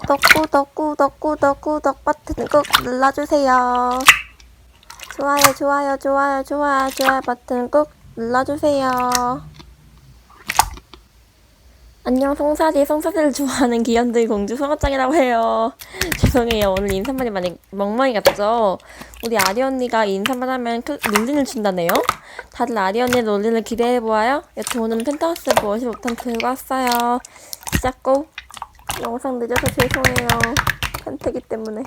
구독 구독 구독 구독 구독 버튼 꾹 눌러주세요. 좋아요 좋아요 좋아요 좋아요 좋아요 버튼 꾹 눌러주세요. 안녕 송사지 송사지를 좋아하는 귀염둥이 공주 송아짱이라고 해요. 죄송해요 오늘 인사말이 많이 멍멍이 같죠? 우리 아리 언니가 인사말 하면 크- 롤린을 준다네요. 다들 아리 언니의 롤린을 기대해 보아요. 여튼 오늘은 펜트하우스 무엇이 못한 들고 왔어요. 시작 고! 영상 늦어서 죄송해요. 펜트기 때문에.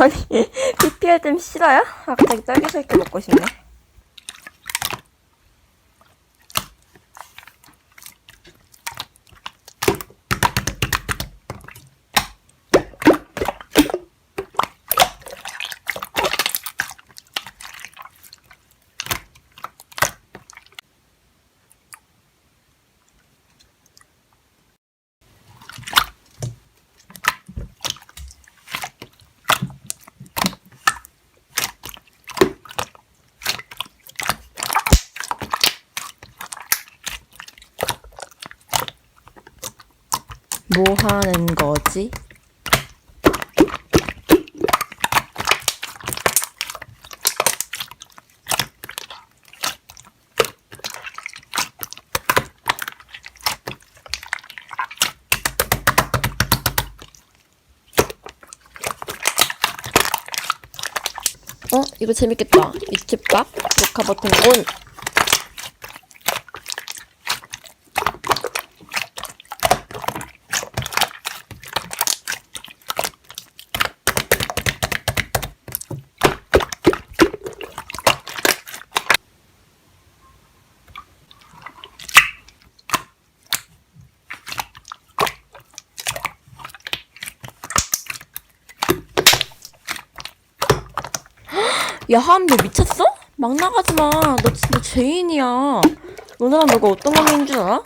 아니, PPL 좀 싫어요? 아, 갑자기 짤기살게 먹고 싶네. 뭐 하는 거지? 어? 이거 재밌겠다. 유튜브각 녹화 버튼 온! 야, 하암 너 미쳤어? 막 나가지 마. 너 진짜 죄인이야. 너네랑 너가 어떤 관계인 줄 알아?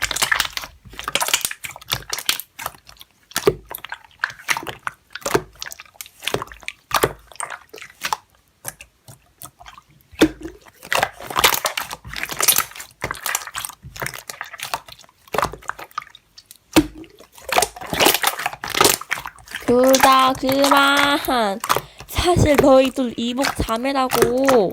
둘다 그만. 사실 너희들 이복 자매라고.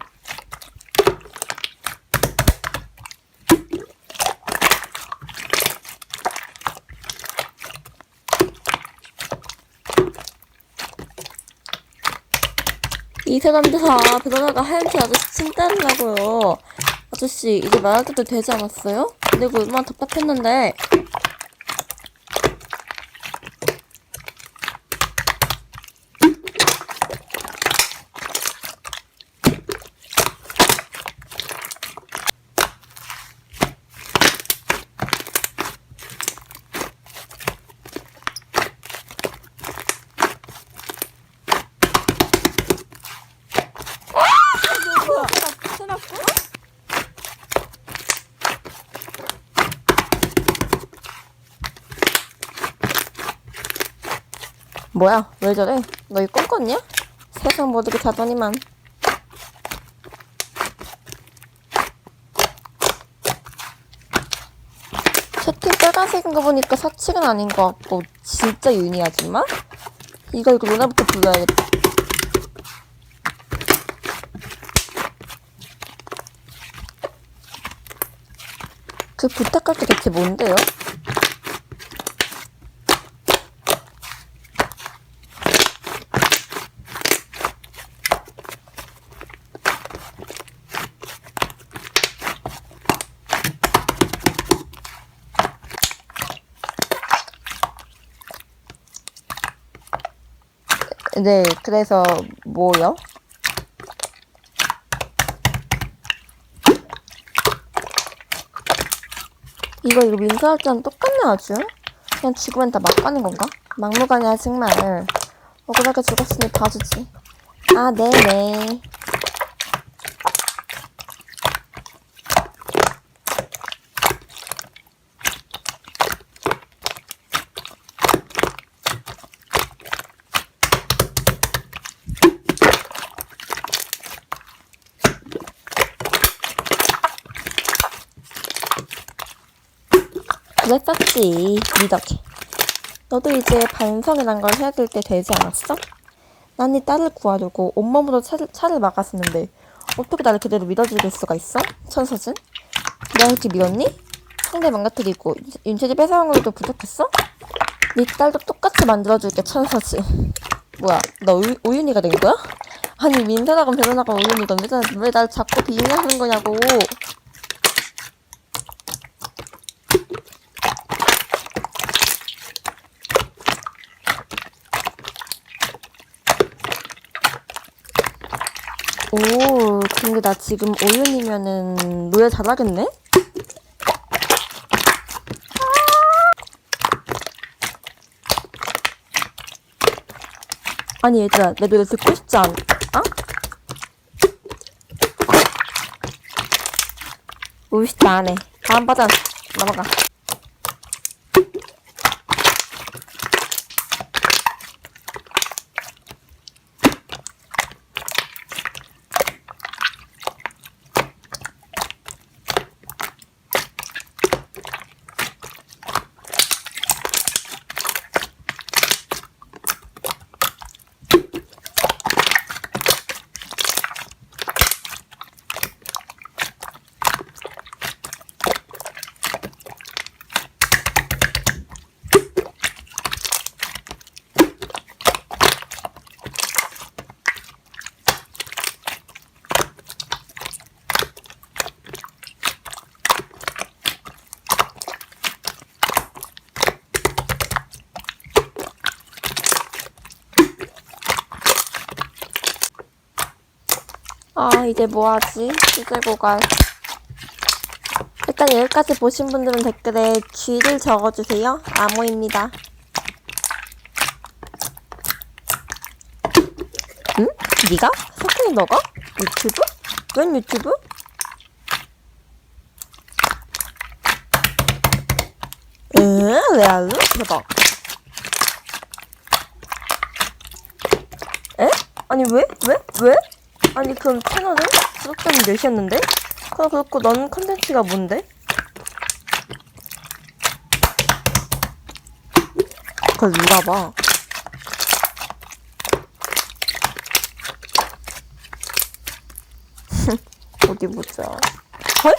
이 사람들 다 그러다가 하얀티 아저씨 침 따르려고요. 아저씨 이제 말할 때도 되지 않았어요? 내가 얼마나 답답했는데. 뭐야? 왜 저래? 너 이거 껌꿨냐? 세상 모두게 자더니만. 채팅 빨간색인 거 보니까 사칙은 아닌 것 같고 진짜 윤희 아줌마? 이거 이거 누나부터 불러야겠다. 그 부탁할 게 대체 뭔데요? 네, 그래서 뭐요? 이거 이거 민서학장 똑같네 아주. 그냥 죽으면 다 막가는 건가? 막무가내야 정말. 억울하게 죽었으니 봐주지. 아, 네네. 니 덕에. 너도 이제 반성이란 걸 해야 될 때 되지 않았어? 난 네 딸을 구하려고 온몸으로 차를, 차를 막았었는데 어떻게 나를 그대로 믿어줄 수가 있어? 천서진? 내가 그렇게 믿었니? 상대 망가뜨리고 윤채지 뺏어간 것도 부족했어? 네 딸도 똑같이 만들어줄게 천서진 뭐야 너 우, 우윤이가 된 거야? 아니 민서나건 변호나건 우윤이건 왜날 자꾸 비난하는 거냐고 오, 근데 나 지금 오윤이면은 노래 잘하겠네? 아니 얘들아, 내 노래 듣고 싶지 않, 아? 우쉽지 않네. 다음 버전 넘어가. 아, 이제 뭐하지? 주제고 갈. 일단 여기까지 보신 분들은 댓글에 G를 적어주세요. 암호입니다. 응? 네가? 석훈이 너가? 유튜브? 웬 유튜브? 에? 레알로? 대박. 에? 아니 왜? 왜? 왜? 아니 그럼 채널은 구독자는 몇이었는데? 그럼 그렇고 넌 컨텐츠가 뭔데? 그걸 누가 봐 어디 보자 헐?